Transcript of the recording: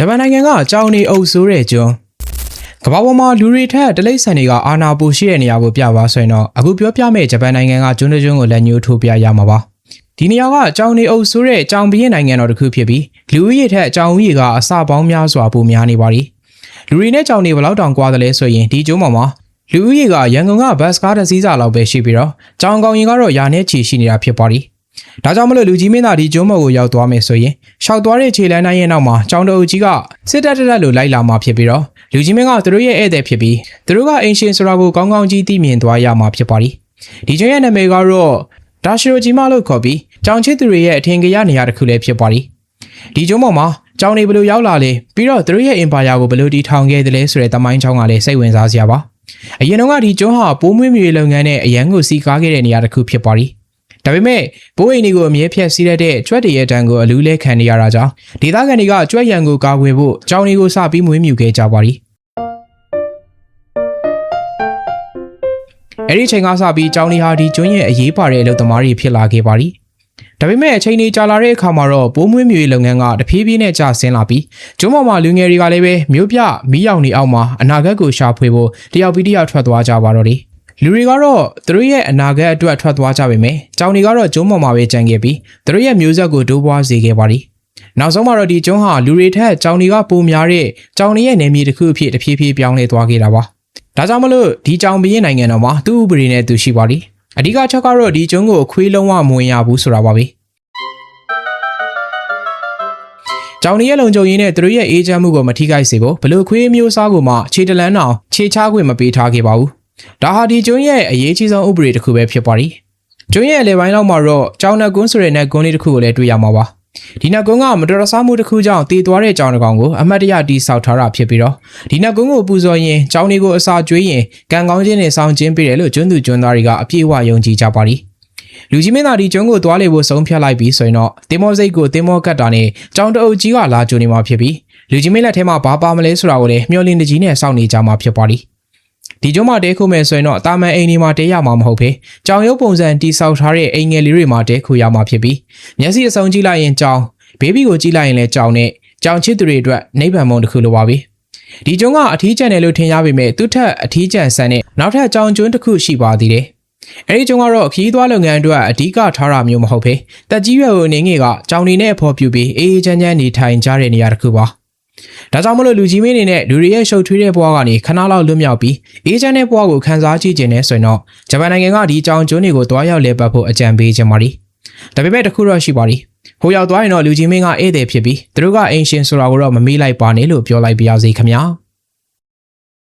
ဂျပန်နိုင်ငံကကြောင်နေအုပ်ဆိုးတဲ့ကျွန်းကမ္ဘာပေါ်မှာလူတွေထက်တလိမ့်ဆန်တွေကအာနာပူရှိတဲ့နေရာကိုပြပါဆိုရင်တော့အခုပြောပြမယ့်ဂျပန်နိုင်ငံကကျွန်းတစ်ကျွန်းကိုလက်ညှိုးထိုးပြရမှာပါဒီနေရာကကြောင်နေအုပ်ဆိုးတဲ့ကြောင်ပြင်းနိုင်ငံတော်တစ်ခုဖြစ်ပြီးလူဦးရေထက်ကြောင်ဦးရေကအစပေါင်းများစွာပိုများနေပါသည်လူတွေနဲ့ကြောင်နေဘယ်လောက်တောင်ကွာတယ်လဲဆိုရင်ဒီကျွန်းပေါ်မှာလူဦးရေကရန်ကုန်ကဘတ်စကားတစ်စီးစာလောက်ပဲရှိပြီးတော့ကြောင်ကောင်ရင်ကတော့ယာနဲ့ချီရှိနေတာဖြစ်ပါသည် ဒါကြောင့်မလို့လူကြီးမင်းသားဒီကျွန်းမော်ကိုရောက်သွားမယ်ဆိုရင်ရှောက်သွားတဲ့ခြေလမ်းတိုင်းရဲ့နောက်မှာကျောင်းတော်ကြီးကစစ်တပ်တက်တက်လို့လိုက်လာမှာဖြစ်ပြီးတော့လူကြီးမင်းကသူတို့ရဲ့ဧည့်သည်ဖြစ်ပြီးသူတို့ကအင်ရှင်ဆိုတာကိုကောင်းကောင်းကြီးသိမြင်သွားရမှာဖြစ်ပါသည်ဒီကျွန်းရဲ့နာမည်ကတော့ဒါရှိရိုဂျီမာလို့ခေါ်ပြီးကျောင်းချစ်သူတွေရဲ့အထင်ကြီးနေရာတစ်ခုလည်းဖြစ်ပါသည်ဒီကျွန်းမော်မှာကျောင်းနေဘယ်လိုရောက်လာလဲပြီးတော့သူတို့ရဲ့အင်ပါယာကိုဘယ်လိုတည်ထောင်ခဲ့တယ်လဲဆိုတဲ့တမိုင်းချောင်းကလည်းစိတ်ဝင်စားစရာပါအရင်တော့ကဒီကျွန်းဟာပိုးမွေးမြူရေးလုပ်ငန်းနဲ့အရန်ကိုစီကားခဲ့တဲ့နေရာတစ်ခုဖြစ်ပါသည် ဒါပေမဲ့ဘိုးအိမ်တွေကိုအမြဲဖြက်စီးရတဲ့ကြွက်တရဲ့တန်ကိုအလူးလဲခံနေရတာကြောင့်ဒေသခံတွေကကြွက်ရံကိုကာကွယ်ဖို့ကြောင်တွေကိုစပြီးမွေးမြူခဲ့ကြပါသည်အဲ့ဒီအချိန်ကစပြီးကြောင်တွေဟာဒီကျွန်းရဲ့အရေးပါတဲ့အလုပ်သမားတွေဖြစ်လာခဲ့ပါသည်ဒါပေမဲ့အချိန်ကြီးကြာလာတဲ့အခါမှာတော့ပိုးမွေးမြူရေးလုပ်ငန်းကတဖြည်းဖြည်းနဲ့ကျဆင်းလာပြီးကျွန်းပေါ်မှာလူငယ်တွေကလည်းပဲမြို့ပြမီးရောင်နေအောင်မှာအနာဂတ်ကိုရှာဖွေဖို့တယောက်ပြီးတယောက်ထွက်သွားကြပါတော့တယ် လူတွေကတော့သူတို့ရဲ့အနာဂတ်အတွက်ထွက်သွားကြပေမယ့်ကြောင်တွေကတော့ကျွန်းပေါ်မှာပဲကြံခဲ့ပြီးသူတို့ရဲ့မျိုးဆက်ကိုဒိုးပွားစေခဲ့ပါသည်နောက်ဆုံးမှာတော့ဒီကျွန်းဟာလူတွေထက်ကြောင်တွေကပိုများတဲ့ကြောင်တွေရဲ့နယ်မြေတစ်ခုအဖြစ်တဖြည်းဖြည်းပြောင်းလဲသွားခဲ့တာပါဒါကြောင့်မလို့ဒီကြောင်ဘရင်နိုင်ငံတော်မှာသူ့ဥပဒေနဲ့သူရှိပါသည်အဓိကချက်ကတော့ဒီကျွန်းကိုအခွေးလုံးဝမဝင်ရဘူးဆိုတာပါပဲကြောင်နေရဲ့လုံခြုံရေးနဲ့သူတို့ရဲ့အေးချမ်းမှုကိုမထိခိုက်စေဖို့ဘလို့ခွေးမျိုးစားကိုမှခြေတလန်းအောင်ခြေချခွင့်မပေးထားခဲ့ပါဘူး။ ဒါဟာဒီကျွန်းရဲ့အရေးကြီးဆုံးဥပဒေတစ်ခုပဲဖြစ်ပါသည်။ကျွန်းရဲ့အလယ်ပိုင်းလောက်မှာတော့ကြောင်နက်ကွန်းဆိုတဲ့နက်ကွန်းလေးတစ်ခုကိုလည်းတွေ့ရမှာပါ။ဒီနက်ကွန်းကမတော်တဆမှုတစ်ခုကြောင့်တည်သွားတဲ့ကြောင်တစ်ကောင်ကိုအမတ်တရတီးဆောက်ထားတာဖြစ်ပြီးတော့ဒီနက်ကွန်းကိုပူဇော်ရင်ကြောင်တွေကိုအစာကျွေးရင်ကံကောင်းခြင်းနဲ့ဆောင်ကျင်းပေးတယ်လို့ကျွန်းသူကျွန်းသားတွေကအပြည့်အဝယုံကြည်ကြပါသည်။လူကြီးမင်းသားဒီကျွန်းကိုသွားလေဖို့ဆုံးဖြတ်လိုက်ပြီးဆိုရင်တော့တင်မောစိတ်ကိုတင်မောကတ်တာနဲ့ကြောင်တအုပ်ကြီးကလာကြိုနေမှာဖြစ်ပြီးလူကြီးမင်းလက်ထဲမှာဘာပါမလဲဆိုတာကိုလည်းမျှော်လင့်တကြီးနဲ့စောင့်နေကြမှာဖြစ်ပါလိ ဒီကျွန်းမှာတဲခုမယ်ဆိုရင်တော့တာမန်အိမ်ဒီမှာတဲရမှာမဟုတ်ဘဲကြောင်ရုပ်ပုံစံတိဆောက်ထားတဲ့အိမ်ငယ်လေးတွေမှာတဲခုရမှာဖြစ်ပြီးမျက်စိအစုံကြည့်လိုက်ရင်ကြောင်ဘေဘီကိုကြည့်လိုက်ရင်လည်းကြောင်နဲ့ကြောင်ချစ်သူတွေအတွက်နိဗ္ဗာန်မုံတစ်ခုလိုပါပဲဒီကျွန်းကအထီးကျန်တယ်လို့ထင်ရပေမဲ့သူ့ထက်အထီးကျန်ဆန်တဲ့နောက်ထပ်ကြောင်ကျွန်းတစ်ခုရှိပါသေးတယ်အဲဒီကျုံကတော့ခရီးသွားလုပ်ငန်းအတွက်အဓိကထားတာမျိုးမဟုတ်ဘဲတက်ကြီးရွယ်ကိုအနေငယ်ကကြောင်နေနဲ့အဖော်ပြူပြီးအေးအေးချမ်းချမ်းနေထိုင်ကြတဲ့နေရာတစ်ခုပါ ဒါကြောင့်မလို့လူကြီးမင်းအနေနဲ့လူတွေရဲ့ရှုပ်ထွေးတဲ့ဘဝကနေခဏလောက်လွတ်မြောက်ပြီးအေးချမ်းတဲ့ဘဝကိုခန်းစားကြည့်ခြင်းနဲ့ဆိုရင်တော့ဂျပန်နိုင်ငံကဒီကြောင်ကျွန်းတွေကိုတွားရောက်လဲပတ်ဖို့အကြံပေးခြင်းပါလိဒါပေမဲ့တစ်ခုတော့ရှိပါလိဟိုရောက်သွားရင်တော့လူကြီးမင်းကဧည့်သည်ဖြစ်ပြီးသူတို့ကအိမ်ရှင်ဆိုတာကိုတော့မမေ့လိုက်ပါနဲ့လို့ပြောလိုက်ပါရစေခင်ဗျာ